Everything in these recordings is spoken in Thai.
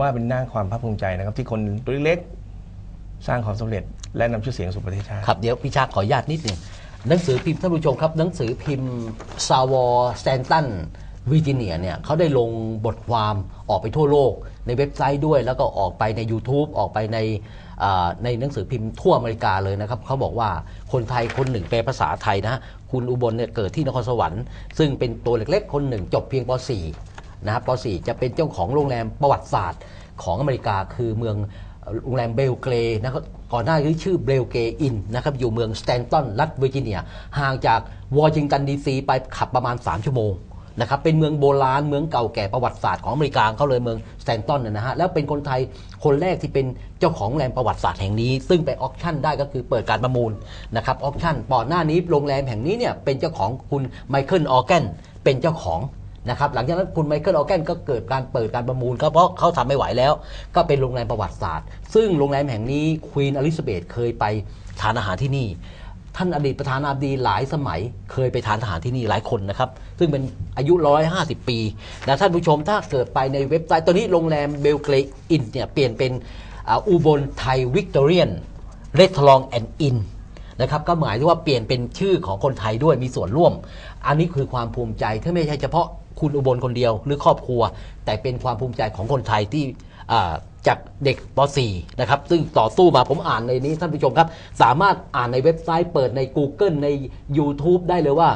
ว่าเป็นหน้าความภาคภูมิใจนะครับ ที่คนตัวเล็กสร้างความสำเร็จ และนำชื่อเสียงสู่ประเทศชาติครับเดี๋ยวพี่ชาขออนุญาตนิดหนึ่งหนังสือพิมพ์ท่านผู้ชมครับ หนังสือพิมพ์ซาวอสแตนตันวิจิเนียเนี่ยเขาได้ลงบทความออกไปทั่วโลก ในเว็บไซต์ด้วย แล้วก็ออกไปใน YouTube ออกไปในในหนังสือพิมพ์ทั่วอเมริกาเลยนะครับเขาบอกว่าคนไทยคนหนึ่งแปลภาษาไทยนะฮะคุณอุบลเนี่ยเกิดที่นครสวรรค์ ซึ่งเป็นตัวเล็กๆ คนหนึ่งจบเพียงป .4 นะครับป .4 จะเป็นเจ้าของโรงแรมประวัติศาสตร์ของอเมริกาคือเมืองโรงแรมเบลเกรนะครับก่อนหน้านี้ชื่อเบลเกรอินนะครับอยู่เมืองสแตนตันรัฐเวอร์จิเนีย ห่างจากวอชิงตันดีซีไปขับประมาณ 3 ชั่วโมงนะครับเป็นเมืองโบราณเมืองเก่าแก่ประวัติศาสตร์ของอเมริกาเขาเลยเมืองสแตนตันนะฮะแล้วเป็นคนไทยคนแรกที่เป็นเจ้าของโรงแรมประวัติศาสตร์แห่งนี้ ซึ่งไปออกชั่นได้ก็คือเปิดการประมูลนะครับออกชั่นก่อนหน้านี้โรงแรมแห่งนี้เนี่ยเป็นเจ้าของคุณไมเคิลออแกนเป็นเจ้าของ นะครับหลังจากนั้นคุณไมเคิลออแกนก็เกิดการเปิดการประมูลก็เพราะเขาทำไม่ไหวแล้ว ก็เป็นโรงแรมประวัติศาสตร์ ซึ่งโรงแรมแห่งนี้ควีนอลิซาเบธเคยไปทานอาหารที่นี่ ท่านอดีตประธานาธิบดีหลายสมัย เคยไปทานอาหารที่นี่หลายคนนะครับ ซึ่งเป็นอายุ 150 ปีนะท่านผู้ชมถ้าเกิดไปในเว็บไซต์ตอนนี้โรงแรมเบลเกรอินเนี่ยเปลี่ยนเป็นอุบลไทยวิกตอเรียนเรสทอรองแอนด์อินนะครับก็หมายถึงว่าเปลี่ยนเป็นชื่อของคนไทยด้วยมีส่วนร่วม อันนี้คือความภูมิใจที่ไม่ใช่เฉพาะ คุณอุบลคนเดียว หรือครอบครัว แต่เป็นความภูมิใจของคนไทยที่จากเด็กป .4 นะครับ ซึ่งต่อสู้มาผมอ่านในนี้ท่านผู้ชมครับ สามารถอ่านในเว็บไซต์เปิดใน Google ใน YouTube ได้เลยว่า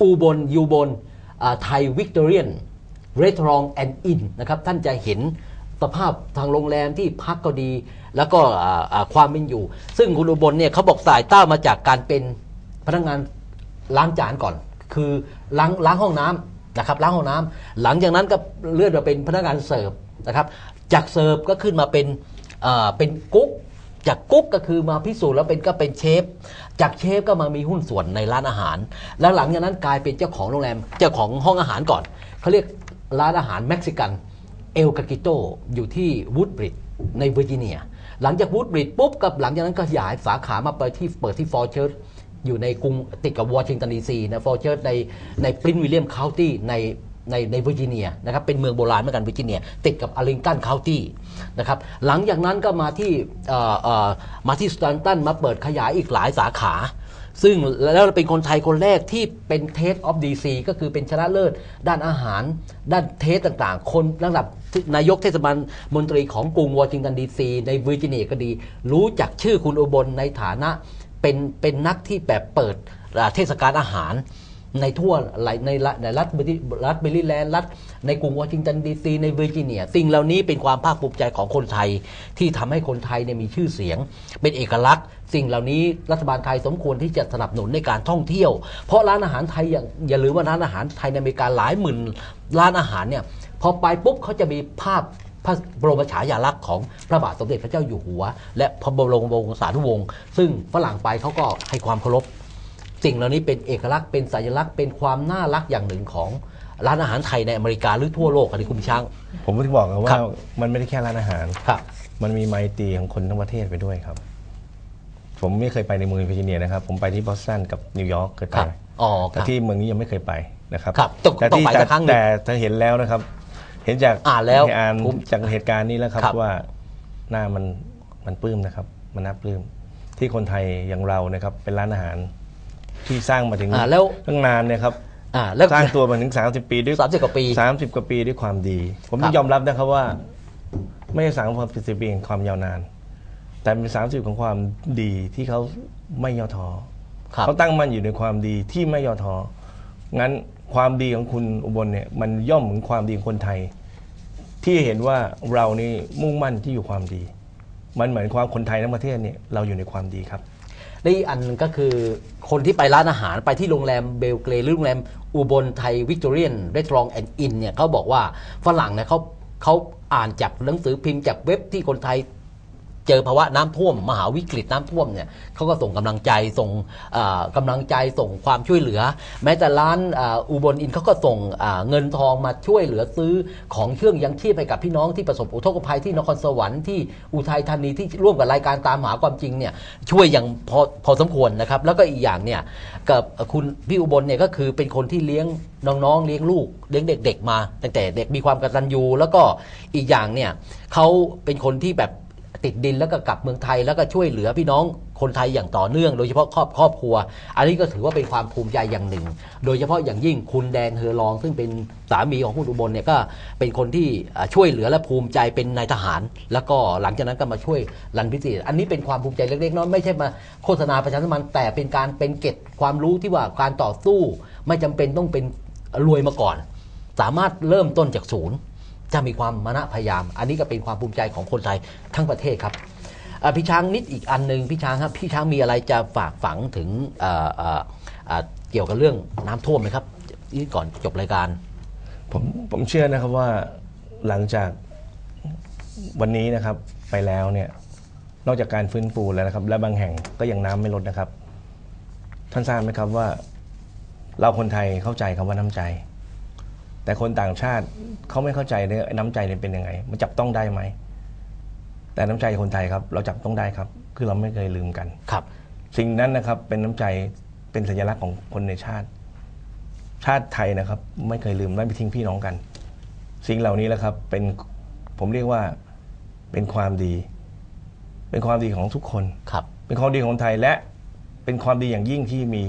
อุบลยูบลไทยวิกตอเรียน r e s t a u r a n t and Inn นะครับ ท่านจะเห็นสภาพทางโรงแรมที่พักก็ดี แล้วก็ความเป็นอยู่ ซึ่งคุณอุบลเนี่ยเขาบอกสายเต้ามาจากการเป็นพนักงานล้างจานก่อน คือล้างล้างห้องน้ำ นะครับล้างห้องน้ำหลังจากนั้นก็เลื่อนมาเป็นพนักงานเสิร์ฟนะครับ จากเสิร์ฟก็ขึ้นมาเป็นเป็นกุ๊กจากกุ๊กก็คือมาพิสูจน์แล้วเป็นก็เป็นเชฟ จากเชฟก็มามีหุ้นส่วนในร้านอาหาร แล้วหลังจากนั้นกลายเป็นเจ้าของโรงแรมเจ้าของห้องอาหารก่อนเขาเรียกร้านอาหารเม็กซิกันเอลกากิโตอยู่ที่วูดบริดในเวอร์จิเนีย หลังจากวูดบริดปุ๊บกับหลังจากนั้นก็ขยายสาขามาเปิดที่เปิดที่ฟอร์เชิร์ อยู่ในกรุงติดกับวอชิงตันดีซีนะฟอร์เชิร์ในในปรินวิลเลียมคาวตี้ในในในเวอร์จิเนียนะครับเป็นเมืองโบราณเหมือนกันเวอร์จิเนีย ติดกับอาริงตันคาวตี้นะครับหลังจากนั้นก็มาที่เอ่อเอ่อมาที่สแตนตันมาเปิดขยายอีกหลายสาขา ซึ่งแล้วเป็นคนไทยคนแรกที่เป็นเทสออฟดีซีก็คือเป็นชนะเลิศด้านอาหาร ด้านเทสต่างๆ คนระดับนายกเทศบาลมนตรีของกรุงวอชิงตันดีซีในเวอร์จิเนียก็ดี รู้จักชื่อคุณอุบลในฐานะ เป็นเป็นนักที่แบบเปิดเทศกาลอาหารในทั่วหลายในรัฐในรัฐบริรัฐเบริแลนด์รัฐในกรุงวอชิงตันดีซีในเวอร์จิเนีย สิ่งเหล่านี้เป็นความภาคภูมิใจของคนไทย ที่ทำให้คนไทยเนี่ยมีชื่อเสียง เป็นเอกลักษณ์ สิ่งเหล่านี้รัฐบาลไทยสมควรที่จะสนับสนุนในการท่องเที่ยว เพราะร้านอาหารไทยอย่างอย่าลืมว่าร้านอาหารไทยในอเมริกาหลายหมื่นร้านอาหารเนี่ยพอไปปุ๊บเขาจะมีภาพ พระบรมฉายาลักษณ์ของพระบาทสมเด็จพระเจ้าอยู่หัว และพระบรมวงศานุวงศ์ซึ่งฝรั่งไปเขาก็ให้ความเคารพสิ่งเหล่านี้เป็นเอกลักษณ์เป็นสัญลักษณ์เป็นความน่ารักอย่างหนึ่งของร้านอาหารไทยในอเมริกาหรือทั่วโลกอันนี้คุณช้าง ผมก็ที่บอกครับว่าครับมันไม่ได้แค่ร้านอาหาร ครับ มันมีไมตรีของคนทั้งประเทศไปด้วยครับ ผมไม่เคยไปในเมืองเวอร์จิเนียนะครับ ผมไปที่บอสตันกับนิวยอร์กเคยคไปรับอ๋อคแต่รับที่เมืองนี้ยังไม่เคยไปนะครับครับต้องแต่ต้องที่ไปสักครั้งหนึ่ง แต่แต่เห็นแล้วนะครับเห็นจากอ่านแล้วอ่านผมจากเหตุการณ์นี้แล้วครับครับว่าหน้ามันมันปลื้มนะครับ มันน่าปลื้มที่คนไทยอย่างเรานะครับเป็นร้านอาหารที่สร้างมาถึงอ่าแล้วตั้งนานเนะครับอ่าแล้วสร้างตัวมาถึง 30 ปีด้วยสามสิบกว่าปีสามสิบกว่าปีด้วยความดี ผมครัต้บองยอมรับนะครับว่า ไม่ใช่สามความสิบปีแห่งความยาวนาน แต่เป็นสามสิบของความดีที่เขาไม่ย่อท้อครับเขาตั้งมั่นอยู่ในความดีที่ไม่ย่อท้องั้นความดีของคุณอุบลเนี่ยมันย่อมเหมือนความดีของคนไทย ที่เห็นว่าเรานี่มุ่งมั่นที่อยู่ความดี มันเหมือนความคนไทยทั้งประเทศเนี่ยเราอยู่ในความดีครับ และอีกอันก็คือคนที่ไปร้านอาหารไปที่โรงแรมเบลเกรหรือโรงแรมอุบลไทยวิกตอเรียนเรสตอรองแอนด์อินเนี่ยเขาบอกว่าฝรั่งเนี่ยเขาเขาอ่านจากหนังสือพิมพ์จากเว็บที่คนไทย เจอภาวะน้ำท่วมมหาวิกฤตน้ำท่วมเนี่ยเขาก็ส่งกำลังใจส่งเอ่อกำลังใจส่งความช่วยเหลือ แม้แต่ร้านอุบลอินเขาก็ส่งเงินทองมาช่วยเหลือซื้อของเครื่องยังชีพให้กับพี่น้องที่ประสบอุทกภัยที่นครสวรรค์ที่อุทัยธานีที่ร่วมกับรายการตามหาความจริงเนี่ยช่วยอย่างพอพอสมควรนะครับ แล้วก็อีกอย่างเนี่ยกับคุณพี่อุบลเนี่ยก็คือเป็นคนที่เลี้ยงน้องๆเลี้ยงลูกเลี้ยงเด็ก ๆ มา ตั้งแต่เด็กมีความกตัญญูแล้วก็อีกอย่างเนี่ยเขาเป็นคนที่แบบ ติดดินแล้วก็กลับเมืองไทยแล้วก็ช่วยเหลือพี่น้องคนไทยอย่างต่อเนื่อง โดยเฉพาะครอบครอบครัว อันนี้ก็ถือว่าเป็นความภูมิใจอย่างหนึ่ง โดยเฉพาะอย่างยิ่งคุณแดงเฮอรอง ซึ่งเป็นสามีของคุณอุบลเนี่ยก็เป็นคนที่ช่วยเหลือและภูมิใจเป็นนายทหาร แล้วก็หลังจากนั้นก็มาช่วยรันพิเศษอันนี้เป็นความภูมิใจเล็กๆน้อยๆไม่ใช่มาโฆษณาประชาสัมพันธ์แต่เป็นการเป็นเกร็ดความรู้ที่ว่าการต่อสู้ ไม่จำเป็นต้องเป็นรวยมาก่อน สามารถเริ่มต้นจากศูนย์ จะมีความมานะพยายาม อันนี้ก็เป็นความภูมิใจของคนไทยทั้งประเทศครับพี่ช้างนิดอีกอันหนึ่งพี่ช้างครับพี่ช้างมีอะไรจะฝากฝังถึงเอ่อเเกี่ยวกับเรื่องน้ำท่วมไหมครับนี่ก่อนจบรายการ ผมผมเชื่อนะครับว่าหลังจากวันนี้นะครับไปแล้วเนี่ยนอกจากการฟื้นฟูแล้วนะครับ และบางแห่งก็ยังน้ำไม่ลดนะครับ ท่านทราบไหมครับว่า เราคนไทยเข้าใจคำว่าน้ำใจ แต่คนต่างชาติเขาไม่เข้าใจเลยน้ำใจเนี่ยเป็นยังไง มันจับต้องได้ไหม แต่น้ำใจคนไทยครับ เราจับต้องได้ครับ คือเราไม่เคยลืมกัน ครับ สิ่งนั้นนะครับเป็นน้ำใจเป็นสัญลักษณ์ของคนในชาติ ชาติไทยนะครับ ไม่เคยลืมไม่ไปทิ้งพี่น้องกัน สิ่งเหล่านี้แหละครับ เป็นผมเรียกว่าเป็นความดี เป็นความดีของทุกคนครับ เป็นความดีของคนไทยและเป็นความดีอย่างยิ่งที่มี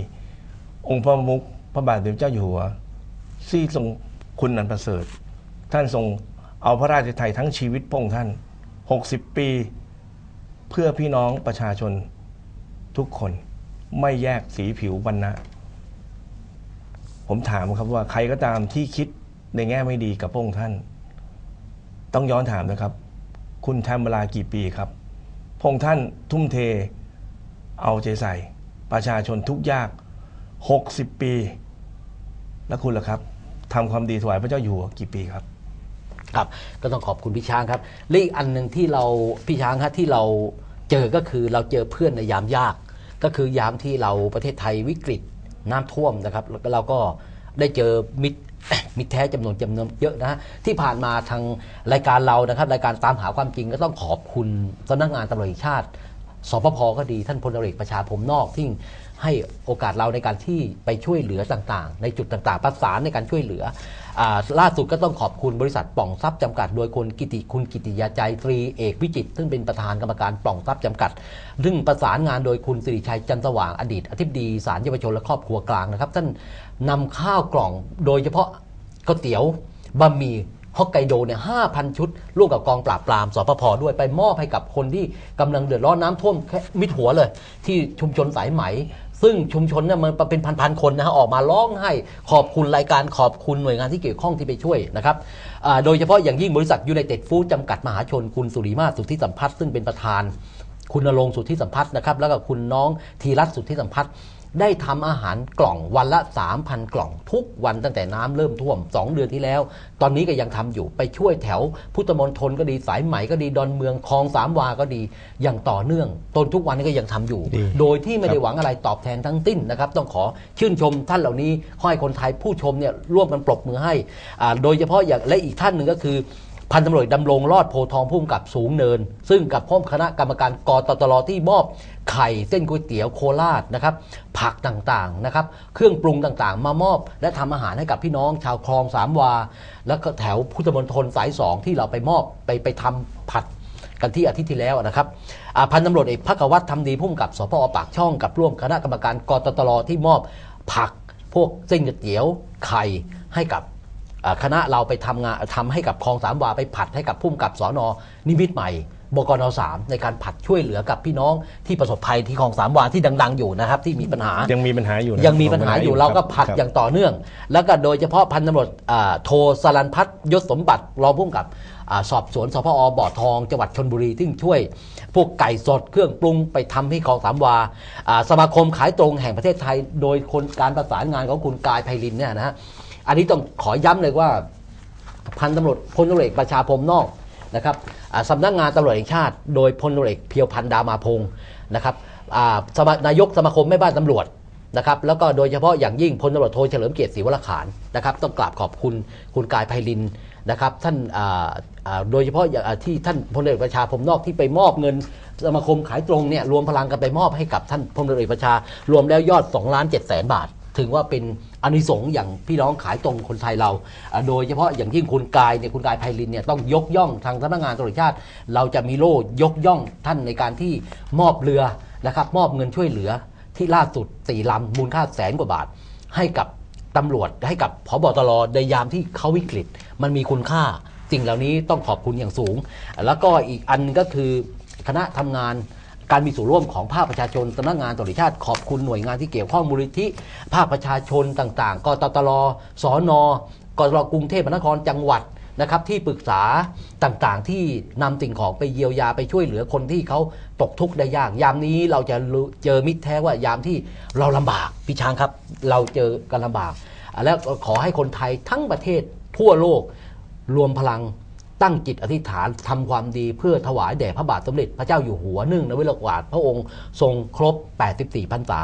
องค์พระมุขพระบาทสมเด็จเจ้าอยู่หัวที่ทรง คุณนันประเสริฐ ท่านทรงเอาพระราชไทยทั้งชีวิตพงค์ท่าน 60 ปี เพื่อพี่น้องประชาชนทุกคนไม่แยกสีผิววรรณะ ผมถามครับว่าใครก็ตามที่คิดในแง่ไม่ดีกับพงค์ท่าน ต้องย้อนถามนะครับ คุณทำเวลากี่ปีครับพงค์ท่านทุ่มเท เอาใจใส่ ประชาชนทุกยาก 60 ปี แล้วคุณล่ะครับ ทำความดีถวายพระเจ้าอยู่หัวกี่ปีครับ ครับ ก็ต้องขอบคุณพี่ช้างครับและอีกอันหนึ่งที่เราพี่ช้างครับที่เราเจอก็คือเราเจอเพื่อนในยามยาก ก็คือยามที่เราประเทศไทยวิกฤตน้ำท่วมนะครับแล้วเราก็ได้เจอมิตรมิตรแท้จำนวนจำนวนเยอะนะฮะที่ผ่านมาทางรายการเรานะครับ รายการตามหาความจริงก็ต้องขอบคุณสำนักงานตำรวจแห่งชาติสปพก็ดีท่านพลเอกประชาผมนอกที่ ให้โอกาสเราในการที่ไปช่วยเหลือต่างๆ ในจุดต่างๆ ประสานในการช่วยเหลืออล่าสุดก็ต้องขอบคุณบริษัทป่องทรัพย์จำกัด โดยคุณกิติคุณกิติยาใจตรีเอกวิจิตซึ่งเป็นประธานกรรมการป่องทรัพย์จำกัด ซึ่งประสานงานโดยคุณสิริชัยจันสว่างอดีตอธิบดีศาลเยาวชนและครอบครัวกลางนะครับท่านนำข้าวกล่องโดยเฉพาะก๋วยเตี๋ยวบะหมี่ฮอกไกโดเนี่ยห้าพันชุด ร่วมกับกองปราบปรามสปพด้วยไปมอบให้กับคนที่กำลังเดือดร้อนน้ำท่วมแค่มิดหัวเลย ที่ชุมชนสายไหม ซึ่งชุมชนเนี่ยมันเป็นพันๆคนนะฮะออกมาร้องให้ขอบคุณรายการขอบคุณหน่วยงานที่เกี่ยวข้องที่ไปช่วยนะครับอ่าโดยเฉพาะอย่างยิ่งบริษัทยูไนเต็ดฟู้ดจำกัดมหาชนคุณสุริมาศสุทธิสัมพัฒน์ซึ่งเป็นประธาน คุณณรงค์สุทธิสัมพัฒน์นะครับแล้วก็คุณน้องธีรัตน์สุทธิสัมพัฒน์ ได้ทำอาหารกล่องวันละ 3,000 กล่องทุกวันตั้งแต่น้ำเริ่มท่วม 2 เดือนที่แล้ว ตอนนี้ก็ยังทำอยู่ไปช่วยแถว พุทธมณฑลก็ดีสายไหมก็ดีดอนเมืองคลองสามวาก็ดี อย่างต่อเนื่องตนทุกวันนี้ก็ยังทำอยู่ดีโดยที่ไม่ได้หวังอะไรตอบแทนทั้งสิ้นนะครับต้องขอชื่นชมท่านเหล่านี้ขอให้คนไทยผู้ชมเนี่ยร่วมกันปรบมือให้อ่าโดยเฉพาะอย่างและอีกท่านหนึ่งก็คือ พันตำรวจดำรงรอดโพทองผู้กำกับสูงเนิน ซึ่งกับพ้อมคณะกรรมการกตตลที่มอบไข่เส้นก๋วยเตี๋ยวโคราชนะครับ ผักต่างๆนะครับ เครื่องปรุงต่างๆ มามอบ และทำอาหารให้กับพี่น้องชาวคลองสามวา แล้วก็แถวพุทธมณฑลสายสองที่เราไปมอบไปไปทำผัดกันที่อาทิตย์ที่แล้วนะครับพันตำรวจเอกพักวัฒน์ทำดีพุ่มกับสพอปากช่องกับร่วมคณะกรรมการกตตลที่มอบผักพวกเส้นก๋วยเตี๋ยวไข่ให้กับ คณะเราไปทำงานทำให้กับคลองสามวาไปผัดให้กับพุ่มกับสอนอนิมิตรใหม่บกนสามในการผัดช่วยเหลือกับพี่น้องที่ประสบภัยที่คลองสามวาที่ดัง ๆ อยู่นะครับ ที่มีปัญหายังมีปัญหาอยู่นะยังมีปัญหาอยู่เราก็ผัดครับอย่างต่อเนื่อง แล้วก็โดยเฉพาะพันตำรวจอ่าโทสรันพัฒน์ยศสมบัติรองผู้กำกับอ่าสอบสวนสพอบ่อทองจังหวัดชนบุรีที่ช่วย พวกไก่สดเครื่องปรุงไปทำที่คลองสามวาอ่าสมาคมขายตรงแห่งประเทศไทย โดยคนการประสานงานของคุณกายไพลินเนี่ยนะฮะ อันนี้ต้องขอย้ำเลยว่าพันตำรวจพลตำรวจเอกประชาพรมนอกนะครับอ่าสำนักงานตำรวจแห่งชาติ โดยพลตำรวจเอกเพียวพันดามาพงศ์นะครับนายกสมาคมแม่บ้านตำรวจนะครับแล้วก็โดยเฉพาะอย่างยิ่งพลตำรวจโทเฉลิมเกียรติศรีวรขานนะครับต้องกราบขอบคุณคุณกายไพลินนะครับท่านโดยเฉพาะาที่ท่านพลเอกประชาผมนอกที่ไปมอบเงินสมาคมขายตรงเนี่ยรวมพลังกันไปมอบให้กับท่านพลเอกประชารวมแล้วยอด2ล้าน7แสนบาท ถึงว่าเป็น อานิสงส์อย่างพี่น้องขายตรงคนไทยเราอ่าโดยเฉพาะอย่างยิ่คุณกายเนี่ยคุณกายไพลินเนี่ยต้องยกย่องทางสำนักงานตำรวจแห่งชาติ เราจะมีโล่ยกย่องท่านในการที่มอบเรือนะครับมอบเงินช่วยเหลือที่ล่าสุดสี่ลำมูลค่าแสนกว่าบาท ให้กับตำรวจให้กับพบตรในยามที่เขาวิกฤต มันมีคุณค่าสิ่งเหล่านี้ต้องขอบคุณอย่างสูง แล้วก็อีกอันก็คือคณะทำงาน การมีส่วนร่วมของภาคประชาชนสำนักงานตำรวจแห่งชาติขอบคุณหน่วยงานที่เกี่ยวข้องมูลนิธิภาคประชาชนต่างๆกตตลสอนกตรกรุงเทพมหานครจังหวัดนะครับที่ปรึกษาต่างๆ ที่นำสิ่งของไปเยียวยาไปช่วยเหลือคนที่เขาตกทุกข์ได้ยาก ยามนี้เราจะเจอมิตรแท้ว่ายามที่เราลำบากพี่ช้างครับ เราเจอกันลำบาก แล้วขอให้คนไทยทั้งประเทศทั่วโลกรวมพลัง ตั้งจิตอธิษฐานทำความดีเพื่อถวายแด่พระบาทสมเด็จพระเจ้าอยู่หัวเนื่องในเวลากวาดพระองค์ทรงครบ 84พรรษา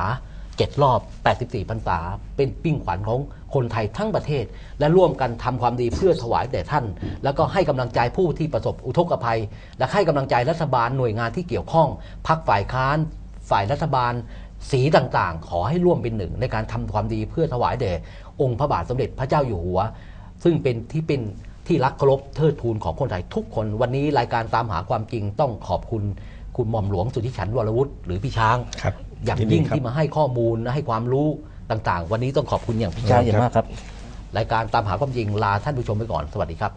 เจ็ดรอบ 84พรรษา เป็นปิ้งขวัญของคนไทยทั้งประเทศ และร่วมกันทำความดีเพื่อถวายแด่ท่าน แล้วก็ให้กำลังใจผู้ที่ประสบอุทกภัย และให้กำลังใจรัฐบาลหน่วยงานที่เกี่ยวข้องพักฝ่ายค้าน ฝ่ายรัฐบาล สีต่างๆ ขอให้ร่วมเป็นหนึ่งในการทำความดีเพื่อถวายแด่องค์พระบาทสมเด็จพระเจ้าอยู่หัว ซึ่งเป็นที่เป็น ที่รักเคารพเทิดทูนของคนไทยทุกคน วันนี้รายการตามหาความจริงต้องขอบคุณคุณหม่อมหลวงสุทธิฉันวรวุฒิหรือพี่ช้าง ครับอย่างยินดียิ่งครับ ที่มาให้ข้อมูลและให้ความรู้ต่างๆ วันนี้ต้องขอบคุณอย่างพี่ช้างอย่างมากครับ รายการตามหาความจริงลาท่านผู้ชมไปก่อนสวัสดีครับ